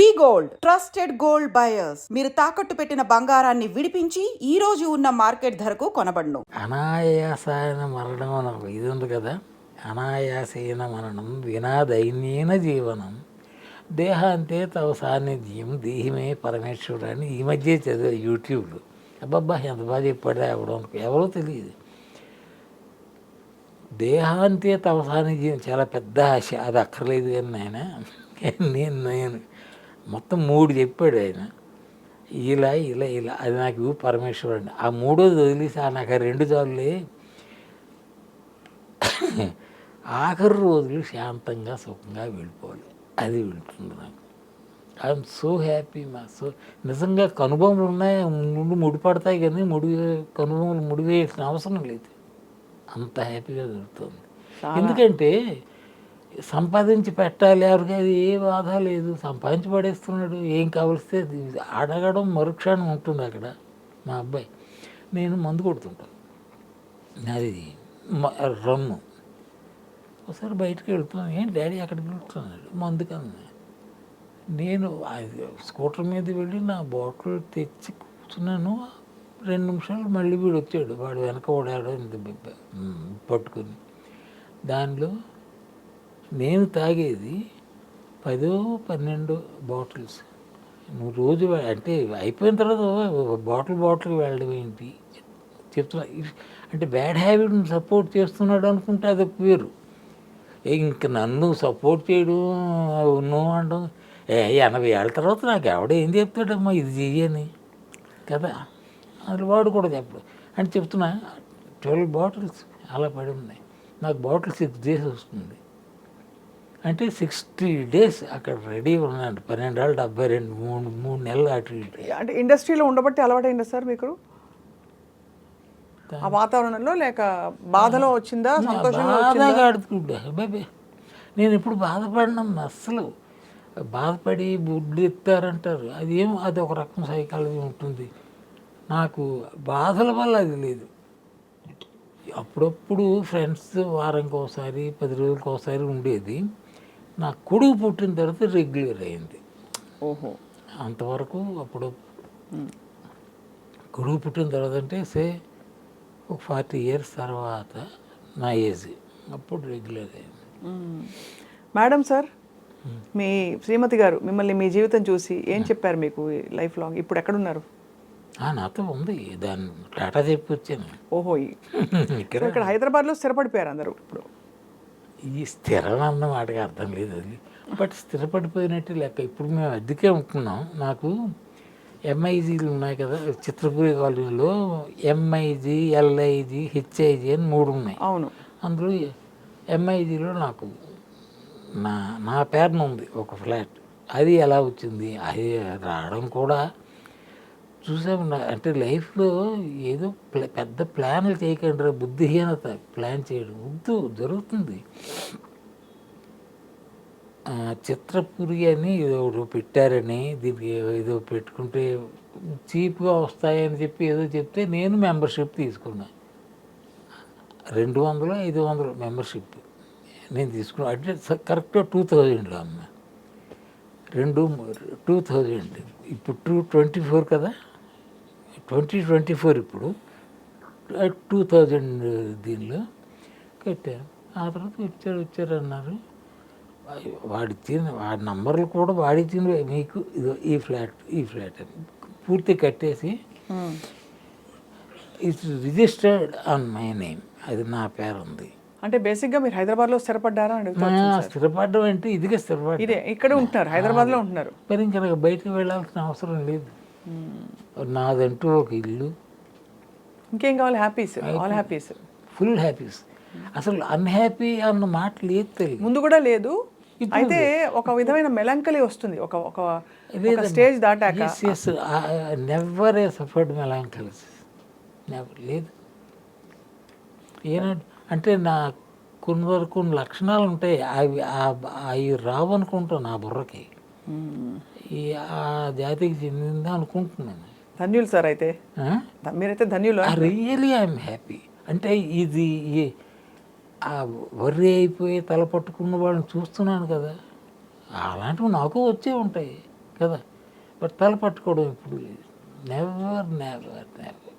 V Gold trusted gold buyers. మీరు తాకట్టు పెట్టిన బంగారాన్ని విడిపించి ఈ రోజు ఉన్న మార్కెట్ ధరకు కొనబడును. అనాయాసాయన మరణం అని ఇది ఉంది కదా. అనాయాసైన మరణం వినా దైన్యేన జీవనం. దేహాంతే తవ సాన్నిధ్యం దేహమే పరమేశ్వరుడు అని ఈ మధ్య చదివా యూట్యూబ్లో. అబ్బబ్బా ఎంత బాగా చెప్పాడు అవడం ఎవరో తెలియదు. దేహాంతే తవ సాన్నిధ్యం చాలా పెద్ద ఆశ. అది అక్కర్లేదు కానీ ఆయన నేను నేను మొత్తం మూడు చెప్పాడు ఆయన. ఇలా ఇలా ఇలా. అది నాకు పరమేశ్వరుడు ఆ మూడోది వదిలేసి ఆ నాకు ఆ రెండు చాలులే. ఆఖరి రోజులు శాంతంగా సుఖంగా వెళ్ళిపోవాలి. అది వెళ్తుంది నాకు. ఐఎమ్ సో హ్యాపీ మా. సో నిజంగా కనుబొమ్మలు ఉన్నాయి. ముందు ముడిపడతాయి కానీ ముడి కనుబొమ్మలు ముడివేయాల్సిన అవసరం లేదు. అంత హ్యాపీగా దొరుకుతుంది ఎందుకంటే సంపాదించి పెట్టాలి ఎవరికి అది ఏ బాధ లేదు. సంపాదించి పడేస్తున్నాడు ఏం కావలిస్తే అది అడగడం మరుక్షణం ఉంటుంది అక్కడ మా అబ్బాయి. నేను మందు కొడుతుంటాను. అది మ- ఒకసారి బయటకు వెళ్తున్నాను. ఏంటి డాడీ అక్కడికి వెళ్తున్నాడు? మందు కన్నా. నేను అది స్కూటర్ మీద వెళ్ళి నా బాటిల్ తెచ్చి కూర్చున్నాను. రెండు నిమిషాలు మళ్ళీ వీడు వచ్చాడు వాడు వెనక ఓడాడు. ఇంత పట్టుకుని. దానిలో నేను తాగేది పదో పన్నెండు బాటిల్స్. నువ్వు రోజు అంటే అయిపోయిన తర్వాత బాటిల్ బాటిల్ వెళ్ళడం ఏంటి? చెప్తున్నా. అంటే బ్యాడ్ హ్యాబిట్ని సపోర్ట్ చేస్తున్నాడు అనుకుంటే అది వేరు ఇంక నన్ను సపోర్ట్ చేయడం నువ్వు అనడం ఏ ఎనభై ఏళ్ళ తర్వాత నాకు ఎవడ ఏం చెప్తాడమ్మా ఇది చెయ్యని కదా? అది వాడు కూడా చెప్పడు. అని చెప్తున్నా. ట్వెల్వ్ బాటిల్స్ అలా పడి ఉన్నాయి. నాకు బాటిల్ సిక్స్ డేస్ వస్తుంది. అంటే సిక్స్టీ డేస్ అక్కడ రెడీ ఉన్నాడు. పన్నెండేళ్ళు డెబ్బై రెండు మూడు మూడు నెలలు అటు ఇటు. అంటే ఇండస్ట్రీలో ఉండబట్టి అలవాటైందా సార్ మీకు ఆ వాతావరణంలో లేక బాధలో వచ్చిందా సంతోషంగా బాధగా ఆడుతుండే బాబే నేను ఇప్పుడు బాధపడినమ్మా అస్సలు. బాధపడి బుడ్లు ఎత్తారంటారు. అది ఏం అది ఒక రకం సైకాలజీ ఉంటుంది. నాకు బాధల వల్ల అది లేదు. అప్పుడప్పుడు ఫ్రెండ్స్ వారంకి ఒకసారి పది రోజులకి ఒకసారి ఉండేది. నా కొడుకు పుట్టిన తర్వాత రెగ్యులర్ అయింది. ఓహో. అంతవరకు అప్పుడు కొడుకు పుట్టిన తర్వాత అంటే సే ఒక ఫార్టీ ఇయర్స్ తర్వాత నా ఏజ్ అప్పుడు రెగ్యులర్ అయింది. మేడం సార్ మీ శ్రీమతి గారు మిమ్మల్ని మీ జీవితం చూసి ఏం చెప్పారు మీకు లైఫ్ లాంగ్? ఇప్పుడు ఎక్కడున్నారు? ఆ, నాతో ఉంది. దాన్ని టాటా చెప్పి వచ్చాను ఓహో ఇక్కడ హైదరాబాద్లో స్థిరపడిపోయారు అందరూ ఇప్పుడు. ఈ స్థిరం అన్న మాటకి అర్థం లేదు అది. బట్ స్థిరపడిపోయినట్టు లెక్క. ఇప్పుడు మేము అద్దెకే ఉంటున్నాం. నాకు ఎంఐజీలు ఉన్నాయి కదా చిత్రపురి కాలనీలో ఎంఐజీ ఎల్ఐజీ హెచ్ఐజీ అని మూడు ఉన్నాయి. అవును. అందులో ఎంఐజీలో నాకు నా నా పేరున ఉంది ఒక ఫ్లాట్. అది ఎలా వచ్చింది? అది రావడం కూడా చూసాము అంటే లైఫ్లో ఏదో పెద్ద ప్లాన్లు చేయకండి రా బుద్ధిహీనత. ప్లాన్ చేయడం వద్దు జరుగుతుంది. చిత్రపురి అని ఏదో ఒకటి పెట్టారని దీనికి ఏదో పెట్టుకుంటే చీప్గా వస్తాయని చెప్పి ఏదో చెప్తే నేను మెంబర్షిప్ తీసుకున్నా. రెండు వందలు ఐదు వందలు మెంబర్షిప్. నేను తీసుకున్నా అంటే కరెక్ట్గా టూ థౌజండ్లో అమ్మ. రెండు టూ థౌజండ్. ఇప్పుడు టూ ట్వంటీ ఫోర్ కదా? ట్వంటీ ట్వంటీ ఫోర్ ఇప్పుడు టూ థౌజండ్ దీనిలో కట్టాను ఆ తర్వాత వచ్చారు వచ్చారు అన్నారు వాడి ఇచ్చిన వాడి నంబర్లు కూడా వాడి ఇచ్చిన మీకు ఇదో ఈ ఫ్లాట్ ఈ ఫ్లాట్ అని పూర్తి కట్టేసి. It's registered on my name. అది నా పేరు ఉంది అంటే బేసిక్గా మీరు హైదరాబాద్లో స్థిరపడ్డారా స్థిరపడడం అంటే ఇదిగా స్థిరపడ్డం. ఇదే ఇక్కడే ఉంటున్నారు హైదరాబాద్లో ఉంటున్నారు. మరి ఇంకా బయటకు వెళ్ళాల్సిన అవసరం లేదు. నాదంటూ ఒక ఇల్లు. ఇంకేం కావాలి? Happies all happies full happies అసలు అన్హ్యాపీ అన్న మాట లేదు తెలియదు ముందు కూడా లేదు. అయితే ఒక విధమైన మెలంకలి వస్తుంది. ఒక ఒక స్టేజ్ దాటాక. Never a suffered melancholies never లేదు. అంటే నా కొన్ని వరకు లక్షణాలు ఉంటాయి. అవి అవి రావు అనుకుంటాను నా బుర్రకి. ఈ ఆ జాతికి చెందిందా అనుకుంటున్నాను. ధన్యులు సార్ అయితే. మీరైతే ధన్యులు రియలీ ఐఎమ్ హ్యాపీ అంటే ఇది ఆ వర్రీ అయిపోయి తల పట్టుకున్న వాళ్ళని చూస్తున్నాను కదా. అలాంటివి నాకు వచ్చే ఉంటాయి కదా. బట్ తల పట్టుకోవడం ఇప్పుడు లేదు. Never never never